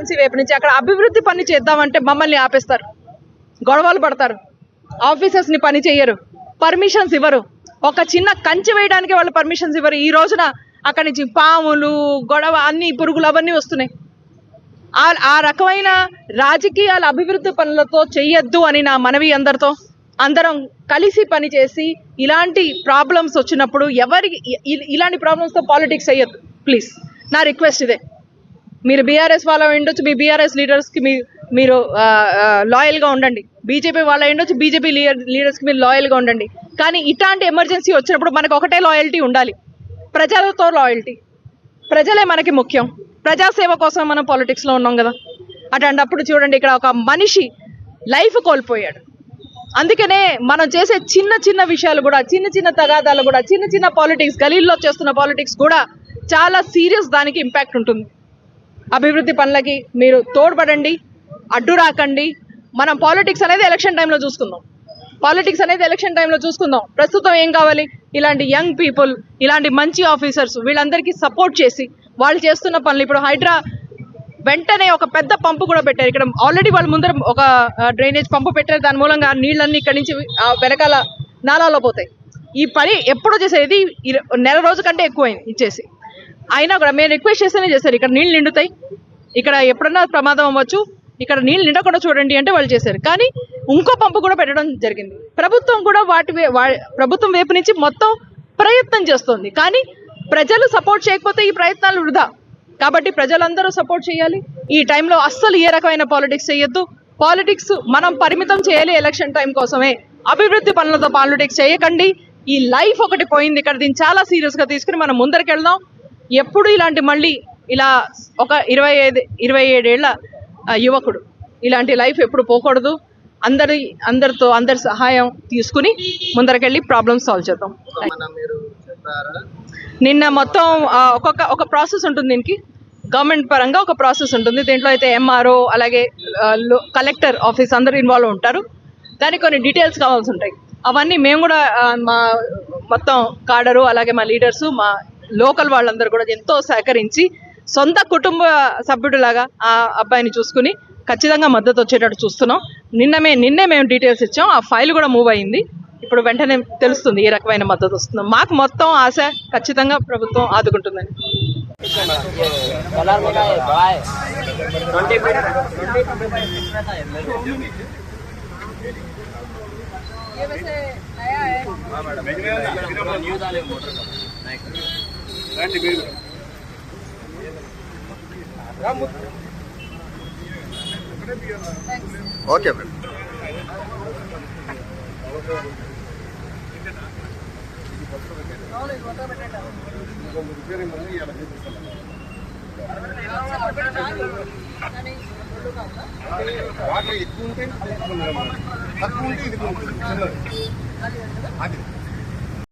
వైపు నుంచి అక్కడ అభివృద్ధి పని చేద్దామంటే మమ్మల్ని ఆపేస్తారు. గొడవలు పడతారు. ఆఫీసర్స్ని పని చేయరు పర్మిషన్స్ ఇవ్వరు. ఒక చిన్న కంచె వేయడానికి వాళ్ళు పర్మిషన్స్ ఇవ్వరు. ఈ రోజున అక్కడి నుంచి పాములు గొడవ అన్ని పురుగులు అవన్నీ వస్తున్నాయి. ఆ ఆ రకమైన రాజకీయాల అభివృద్ధి పనులతో చెయ్యొద్దు అని నా మనవి అందరితో. అందరం కలిసి పనిచేసి ఇలాంటి ప్రాబ్లమ్స్ వచ్చినప్పుడు ఎవరికి ఇ- ఇలాంటి ప్రాబ్లమ్స్తో పాలిటిక్స్ అయ్యొద్దు ప్లీజ్ నా రిక్వెస్ట్ ఇదే. మీరు బీఆర్ఎస్ వాళ్ళ ఉండొచ్చు మీ బీఆర్ఎస్ లీడర్స్కి మీ మీరు లాయల్గా ఉండండి. బీజేపీ వాళ్ళ ఉండొచ్చు బీజేపీ లీడర్స్కి మీరు లాయల్గా ఉండండి. కానీ ఇట్లాంటి ఎమర్జెన్సీ వచ్చినప్పుడు మనకు ఒకటే లాయల్టీ ఉండాలి. ప్రజలతో లాయల్టీ ప్రజలే మనకి ముఖ్యం. ప్రజాసేవ కోసం మనం పాలిటిక్స్లో ఉన్నాం కదా. అట్లాంటప్పుడు చూడండి ఇక్కడ ఒక మనిషి లైఫ్ కోల్పోయాడు. అందుకనే మనం చేసే చిన్న చిన్న విషయాలు కూడా చిన్న చిన్న తగాదాలు కూడా చిన్న చిన్న పాలిటిక్స్ గలీల్లో చేస్తున్న పాలిటిక్స్ కూడా చాలా సీరియస్ దానికి ఇంపాక్ట్ ఉంటుంది. అభివృద్ధి పనులకి మీరు తోడ్పడండి అడ్డు రాకండి. మనం పాలిటిక్స్ అనేది ఎలక్షన్ టైంలో చూసుకుందాం. పాలిటిక్స్ అనేది ఎలక్షన్ టైంలో చూసుకుందాం. ప్రస్తుతం ఏం కావాలి? ఇలాంటి యంగ్ పీపుల్ ఇలాంటి మంచి ఆఫీసర్స్ వీళ్ళందరికీ సపోర్ట్ చేసి వాళ్ళు చేస్తున్న పనులు. ఇప్పుడు హైడ్రా వెంటనే ఒక పెద్ద పంపు కూడా పెట్టారు. ఇక్కడ ఆల్రెడీ వాళ్ళ ముందర ఒక డ్రైనేజ్ పంపు పెట్టారు. దాని మూలంగా నీళ్ళన్నీ ఇక్కడి నుంచి వెనకాల నాలాలో పోతాయి. ఈ పని ఎప్పుడో చేసేది నెల రోజు కంటే ఎక్కువైంది ఇచ్చేసి. అయినా కూడా మేము రిక్వెస్ట్ చేస్తేనే చేశారు ఇక్కడ నీళ్ళు నిండుతాయి. ఇక్కడ ఎప్పుడన్నా ప్రమాదం అవ్వచ్చు. ఇక్కడ నీళ్ళు నిండకుండా చూడండి అంటే వాళ్ళు చేశారు. కానీ ఇంకో పంపు కూడా పెట్టడం జరిగింది. ప్రభుత్వం కూడా వాటి ప్రభుత్వం వైపు నుంచి మొత్తం ప్రయత్నం చేస్తుంది. కానీ ప్రజలు సపోర్ట్ చేయకపోతే ఈ ప్రయత్నాలు వృధా. కాబట్టి ప్రజలందరూ సపోర్ట్ చేయాలి. ఈ టైంలో అస్సలు ఏ రకమైన పాలిటిక్స్ చేయొద్దు. పాలిటిక్స్ మనం పరిమితం చేయాలి ఎలక్షన్ టైం కోసమే. అభివృద్ధి పనులతో పాలిటిక్స్ చేయకండి. ఈ లైఫ్ ఒకటి పోయింది. ఇక్కడ దీన్ని చాలా సీరియస్గా తీసుకుని మనం ముందరికి వెళ్దాం ఎప్పుడు ఇలాంటి మళ్ళీ ఇలా ఒక ఇరవై ఐదు ఇరవై ఏడేళ్ళ యువకుడు. ఇలాంటి లైఫ్ ఎప్పుడు పోకూడదు. అందరి అందరితో అందరి సహాయం తీసుకుని ముందరకెళ్ళి ప్రాబ్లమ్ సాల్వ్ చేద్దాం. నిన్న మొత్తం ఒక్కొక్క ఒక ప్రాసెస్ ఉంటుంది దీనికి. గవర్నమెంట్ పరంగా ఒక ప్రాసెస్ ఉంటుంది. దీంట్లో అయితే ఎంఆర్ఓ అలాగే కలెక్టర్ ఆఫీస్ అందరూ ఇన్వాల్వ్ ఉంటారు. దానికి కొన్ని డీటెయిల్స్ కావాల్సి ఉంటాయి. అవన్నీ మేము కూడా మా మొత్తం కాడరు అలాగే మా లీడర్స్ మా లోకల్ వాళ్ళందరూ కూడా ఎంతో సహకరించి సొంత కుటుంబ సభ్యుడిలాగా ఆ అబ్బాయిని చూసుకుని ఖచ్చితంగా మద్దతు వచ్చేటట్టు చూస్తున్నాం నిన్న మే నిన్నే మేము డీటెయిల్స్ ఇచ్చాం ఆ ఫైల్ కూడా మూవ్ అయింది ఇప్పుడు వెంటనే తెలుస్తుంది ఏ రకమైన మద్దతు వస్తుందో మాకు మొత్తం ఆశ ఖచ్చితంగా ప్రభుత్వం ఆదుకుంటుందని कलर में का है बड़ा है ट्वेंटी न्यू डाले मोटर ఓకే మేడం. వాటర్ ఎక్కువ ఉంటే తక్కువ ఉంటే ఇది అది.